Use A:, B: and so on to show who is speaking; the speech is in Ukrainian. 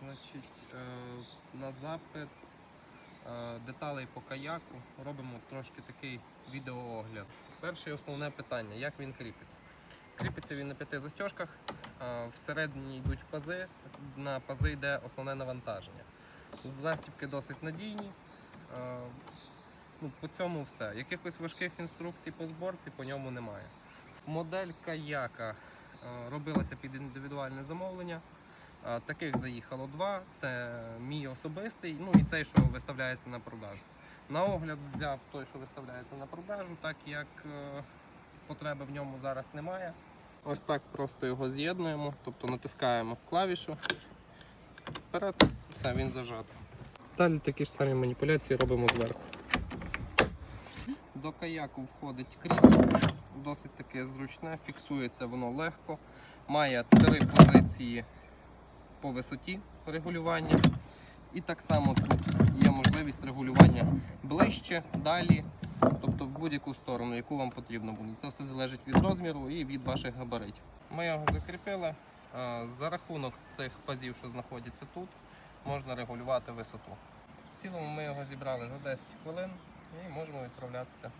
A: Значить, е, на запит е, деталей по каяку робимо трошки такий відеоогляд. Перше основне питання: як він кріпиться? Кріпиться він на п'яти застіжках, е, всередині йдуть пази, на пази йде основне навантаження. Застібки досить надійні. Ну, по цьому все. Якихось важких інструкцій по зборці по ньому немає. Модель каяка робилася під індивідуальне замовлення. Е, Таких заїхало два. Це мій особистий, ну і цей, що виставляється на продажу. На огляд взяв той, що виставляється на продажу, так як е, потреби в ньому зараз немає. Ось так просто його з'єднуємо, тобто натискаємо клавішу. Вперед, все, він зажатий. Далі такі ж самі маніпуляції робимо зверху. До каяку входить крісло, досить таке зручне, фіксується воно легко. Має три позиції по висоті регулювання. І так само тут є можливість регулювання ближче, далі, тобто в будь-яку сторону, яку вам потрібно буде. Це все залежить від розміру і від ваших габаритів. Ми його закріпили. За рахунок цих пазів, що знаходяться тут, можна регулювати висоту. В цілому ми його зібрали за 10 хвилин і можемо відправлятися.